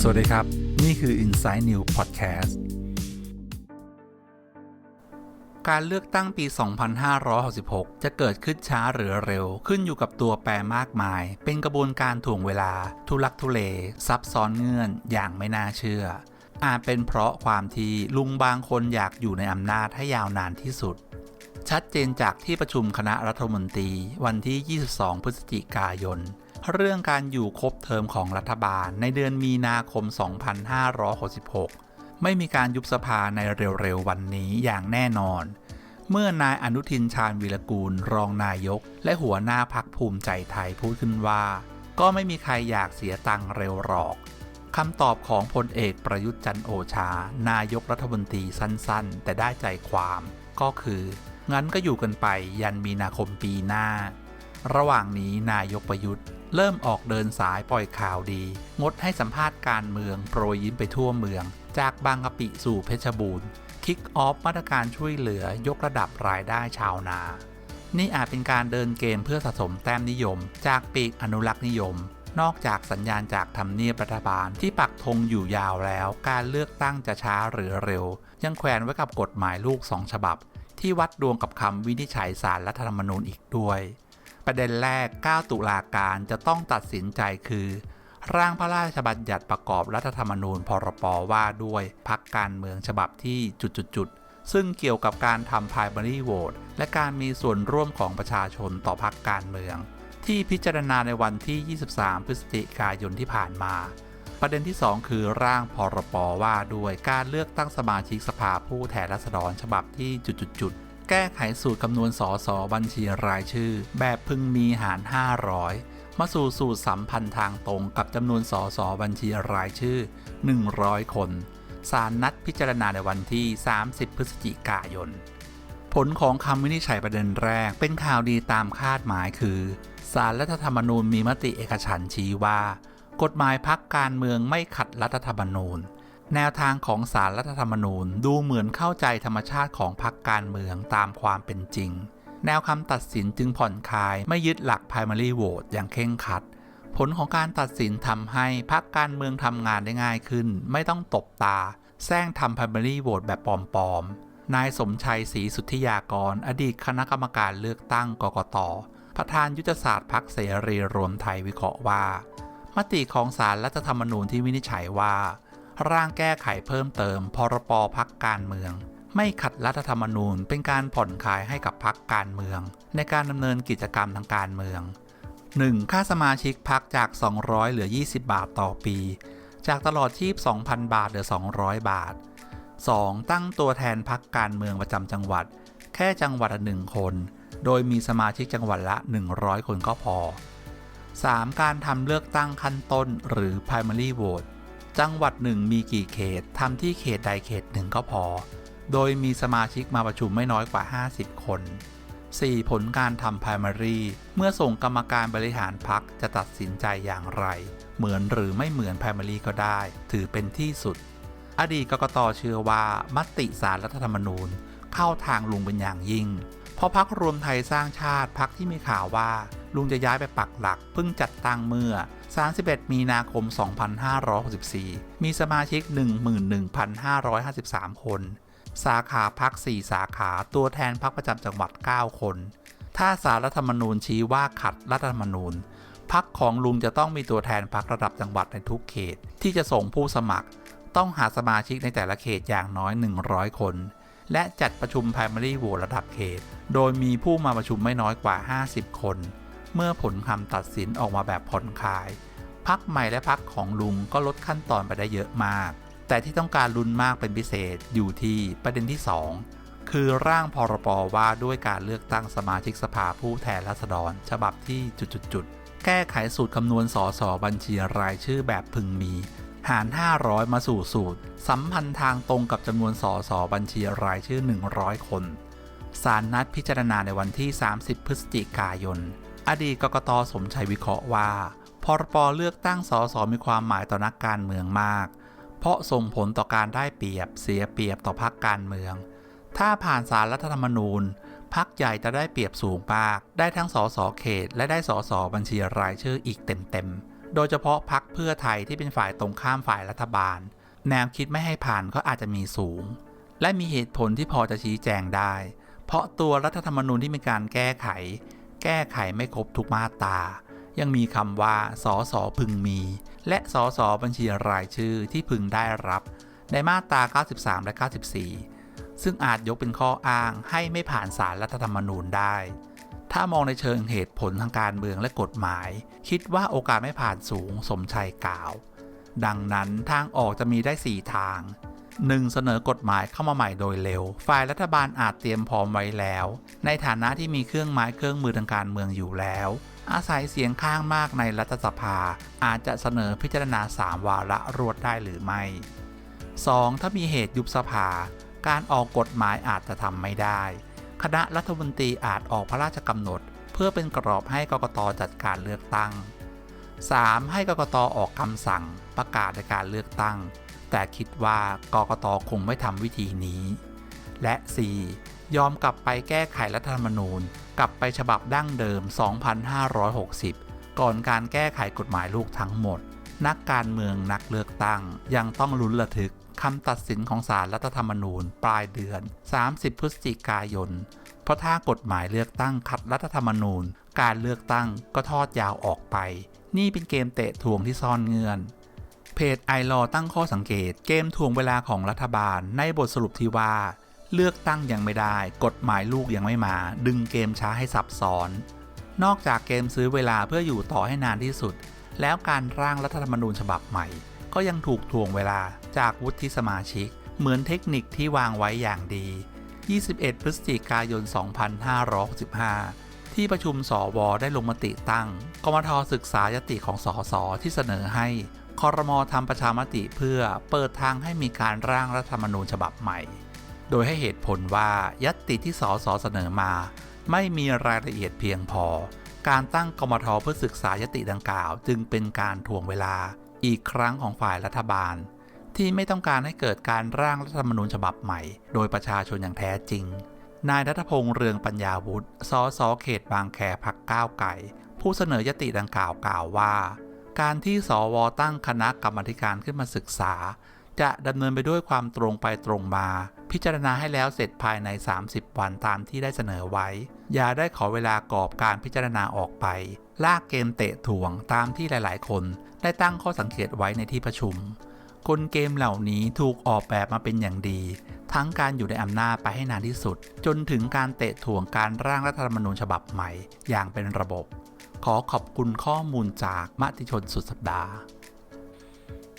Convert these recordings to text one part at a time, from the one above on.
สวัสดีครับ นี่คือ Inside New Podcast การเลือกตั้งปี 2566 จะเกิดขึ้นช้าหรือเร็ว ขึ้นอยู่กับตัวแปรมากมาย เป็นกระบวนการถ่วงเวลา ทุลักทุเล ซับซ้อนเงื่อน อย่างไม่น่าเชื่อ อาจเป็นเพราะความที่ลุงบางคนอยากอยู่ในอำนาจให้ยาวนานที่สุด ชัดเจนจากที่ประชุมคณะรัฐมนตรี วันที่ 22 พฤศจิกายน เรื่องการอยู่ครบเทอมของรัฐบาลในเดือนมีนาคม 2566 ไม่มีการยุบสภาในเร็วๆ วันนี้อย่างแน่นอน เมื่อนายอนุทินชาญวีรกูลรองนายก และหัวหน้าพักภูมิใจไทยพูดขึ้นว่า ก็ไม่มีใครอยากเสียตังค์เร็วหรอกคำตอบของพลเอกประยุทธ์จันโอชา นายกรัฐมนตรีสั้นๆ แต่ได้ใจความก็คือ งั้นก็อยู่กันไปยันมีนาคมปีหน้า ระหว่างนี้นายกประยุทธ์ เริ่มออกเดินสายปล่อยข่าวดี งดให้สัมภาษณ์การเมืองโปรยยิ้มไปทั่วเมือง จากบางกะปิสู่เพชรบูรณ์คิกออฟมาตรการช่วยเหลือยกระดับรายได้ชาวนา นี่อาจเป็นการเดินเกมเพื่อสะสมแต้มนิยม จากปีกอนุรักษ์นิยม นอกจากสัญญาณจากทำเนียบรัฐบาลที่ปักธงอยู่ยาวแล้ว การเลือกตั้งจะช้าหรือเร็ว ยังแขวนไว้กับกฎหมายลูกสองฉบับ ที่วัดดวงกับคำวินิจฉัยสารรัฐธรรมนูญอีกด้วย ประเด็นแรก 9 ตุลาการจะต้องตัดสินใจคือ ร่างพระราชบัญญัติประกอบรัฐธรรมนูญพรปว่าด้วยพักการเมืองฉบับที่จุดๆซึ่งเกี่ยวกับการทำ primary vote และการมีส่วนร่วมของประชาชนต่อพักการเมือง ที่พิจารณาในวันที่ 23 พฤศจิกายนที่ผ่านมา ประเด็นที่ 2 คือร่างพรปว่าด้วยการเลือกตั้งสมาชิกสภาผู้แทนราษฎรฉบับที่จุดๆแก้ไขสูตรคำนวณสอสอบัญชีรายชื่อ แบบพึงมีหาร 500 มาสู่สูตรสัมพันธ์ทางตรงกับจำนวนสอสอบัญชีรายชื่อ 100 คนศาลนัดพิจารณาในวันที่ 30 พฤศจิกายน ผลของคำวินิจฉัยประเด็นแรกเป็นข่าวดีตามคาดหมายคือศาลรัฐธรรมนูญมีมติเอกฉันชี้ว่า กฎหมายพักการเมืองไม่ขัดรัฐธรรมนูญ แนวทางของสารรัฐธรรมนูญดูเหมือนเข้าใจธรรมชาติของพรรคการเมืองตามความเป็นจริง แนวคำตัดสินจึงผ่อนคลายไม่ยึดหลัก primary vote อย่างเคร่งครัด ผลของการตัดสินทำให้พรรคการเมืองทำงานได้ง่ายขึ้น ไม่ต้องตบตาแซงทำ primary vote แบบปลอมๆนายสมชัยศรีสุทธิยากร อดีตคณะกรรมการเลือกตั้งกกตประธานยุทธศาสตร์พรรคเสรีรวมไทยวิเคราะห์ว่า มติของสารรัฐธรรมนูญที่วินิจฉัยว่า ร่างแก้ไขเพิ่มเติม พรปพักการเมือง ไม่ขัดรัฐธรรมนูญเป็นการผ่อนคลายให้กับพักการเมือง ในการดำเนินกิจกรรมทางการเมือง 1. ค่าสมาชิกพักจาก 200 เหลือ 20 บาทต่อปี จากตลอดชีพ 2,000 บาทเหลือ 200 บาท 2. ตั้งตัวแทนพักการเมืองประจำจังหวัด แค่จังหวัดละหนึ่งคน โดยมีสมาชิกจังหวัดละ 100 คนก็พอ 3. การทำเลือกตั้งขั้นต้นหรือ primary vote จังหวัดหนึ่งมีกี่เขตทำที่เขตใดเขตหนึ่งก็พอ โดยมีสมาชิกมาประชุมไม่น้อยกว่า 50 คน 4. ผลการทำ primary เมื่อส่งกรรมการบริหารพักจะตัดสินใจอย่างไร เหมือนหรือไม่เหมือน primary ก็ได้ ถือเป็นที่สุด อดีตกกตเชื่อว่ามติสารรัฐธรรมนูญ เข้าทางลุงเป็นอย่างยิ่ง เพราะพักรวมไทยสร้างชาติพักที่มีข่าวว่า ลุงจะย้ายไปปักหลักเพิ่งจัดตั้งเมื่อ 31 มีนาคม 2564 มีสมาชิก 11,553 คน สาขาพัก 4 สาขาตัวแทนพักประจำจังหวัด 9 คน ถ้าสารรัฐธรรมนูญชี้ว่าขัดรัฐธรรมนูญพักของลุงจะต้องมีตัวแทนพักระดับจังหวัดในทุกเขต ที่จะส่งผู้สมัคร ต้องหาสมาชิกในแต่ละเขตอย่างน้อย 100 คน และจัดประชุม primary vote ระดับเขต โดยมีผู้มาประชุมไม่น้อยกว่า 50 คน เมื่อผลคำตัดสินออกมาแบบผ่อนคลาย พักใหม่และพักของลุงก็ลดขั้นตอนไปได้เยอะมาก แต่ที่ต้องการลุ้นมากเป็นพิเศษอยู่ที่ประเด็นที่ 2 คือร่างพรปว่าด้วยการเลือกตั้งสมาชิกสภาผู้แทนราษฎร ฉบับที่จุดๆแก้ไขสูตรคำนวณสอสอบัญชีรายชื่อแบบพึงมีหาร 500 มาสู่สูตร สัมพันธ์ทางตรงกับจำนวนสอสอบัญชีรายชื่อ 100 คนศาลนัดพิจารณาในวันที่ 30 พฤศจิกายน อดีตกกตสมชัยวิเคราะห์ว่า พรปเลือกตั้งสสมีความหมายต่อนักการเมืองมาก เพราะส่งผลต่อการได้เปรียบเสียเปรียบต่อพรรคการเมือง ถ้าผ่านสารรัฐธรรมนูญพักใหญ่จะได้เปรียบสูงมาก ได้ทั้งสสเขต และได้สสบัญชีรายชื่ออีกเต็มๆ โดยเฉพาะพักเพื่อไทยที่เป็นฝ่ายตรงข้ามฝ่ายรัฐบาล แนวคิดไม่ให้ผ่านก็อาจจะมีสูง และมีเหตุผลที่พอจะชี้แจงได้ เพราะตัวรัฐธรรมนูญที่มีการแก้ไข แก้ไขไม่ครบทุกมาตรา ยังมีคำว่าสอสอพึงมี และสอสอบัญชีรายชื่อที่พึงได้รับ ในมาตรา 93 และ 94 ซึ่งอาจยกเป็นข้ออ้างให้ไม่ผ่านสารรัฐธรรมนูญได้ ถ้ามองในเชิงเหตุผลทางการเมืองและกฎหมาย คิดว่าโอกาสไม่ผ่านสูงสมชัยกล่าว ดังนั้นทางออกจะมีได้ 4 ทาง 1. เสนอกฎหมายเข้ามาใหม่โดยเร็ว ฝ่ายรัฐบาลอาจเตรียมพร้อมไว้แล้ว ในฐานะที่มีเครื่องไม้เครื่องมือทางการเมืองอยู่แล้ว อาศัยเสียงข้างมากในรัฐสภา อาจจะเสนอพิจารณา 3 วาระรวดได้หรือไม่ 2. ถ้ามีเหตุยุบสภา การออกกฎหมายอาจจะทำไม่ได้ คณะรัฐมนตรีอาจออกพระราชกำหนด เพื่อเป็นกรอบให้กกตจัดการเลือกตั้ง 3. ให้กกตออกคำสั่งประกาศในการเลือกตั้ง แต่คิดว่ากกตคงไม่ทำวิธีนี้ และ 4. ยอมกลับไปแก้ไขรัฐธรรมนูญ กลับไปฉบับดั้งเดิม 2560 ก่อนการแก้ไขกฎหมายลูกทั้งหมด นักการเมืองนักเลือกตั้ง ยังต้องลุ้นระทึกคำตัดสินของศาลรัฐธรรมนูญ ปลายเดือน 30 พฤศจิกายน เพราะถ้ากฎหมายเลือกตั้งขัดรัฐธรรมนูญ การเลือกตั้งก็ทอดยาวออกไป นี่เป็นเกมเตะทวงที่ซ่อนเงื่อน เพจไอรอตั้งข้อสังเกตเกมทวงเวลาของรัฐบาลในบทสรุปที่ว่า เลือกตั้งยังไม่ได้ กฎหมายลูกยังไม่มา ดึงเกมช้าให้ซับซ้อน นอกจากเกมซื้อเวลาเพื่ออยู่ต่อให้นานที่สุด แล้วการร่างรัฐธรรมนูญฉบับใหม่ ก็ยังถูกทวงเวลาจากวุฒิสมาชิก เหมือนเทคนิคที่วางไว้อย่างดี 21 พฤศจิกายน 2565ที่ประชุมสวได้ลงมติตั้งกมทศึกษายติของสสที่เสนอให้ คอรมอทำประชามติเพื่อเปิดทางให้มีการร่างรัฐธรรมนูญฉบับใหม่ โดยให้เหตุผลว่ายัตติที่สสเสนอมา ไม่มีรายละเอียดเพียงพอ การตั้งกมทเพื่อศึกษายติดังกล่าว จึงเป็นการทวงเวลาอีกครั้งของฝ่ายรัฐบาล ที่ไม่ต้องการให้เกิดการร่างรัฐธรรมนูญฉบับใหม่ โดยประชาชนอย่างแท้จริง นายรัฐพงษ์เรืองปัญญาวุฒิสสเขตบางแคพักก้าวไก่ ผู้เสนอยติดังกล่าวกล่าวว่า การที่สวตั้งคณะกรรมการขึ้นมาศึกษา จะดำเนินไปด้วยความตรงไปตรงมา พิจารณาให้แล้วเสร็จภายใน 30 วันตามที่ได้เสนอไว้ อย่าได้ขอเวลากรอบการพิจารณาออกไป ลากเกมเตะถ่วงตามที่หลาย ๆ คน ได้ตั้งข้อสังเกตไว้ในที่ประชุมกลเกมเหล่านี้ถูกออกแบบมาเป็นอย่างดี ทั้งการอยู่ในอำนาจไปให้นานที่สุด จนถึงการเตะถ่วงการร่างรัฐธรรมนูญฉบับใหม่อย่างเป็นระบบ ขอขอบคุณข้อมูลจากมติชนสุดสัปดาห์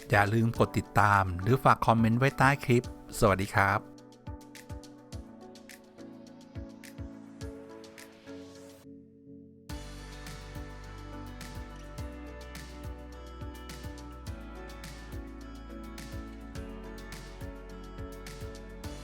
อย่าลืมกดติดตามหรือฝากคอมเมนต์ไว้ใต้คลิป สวัสดีครับ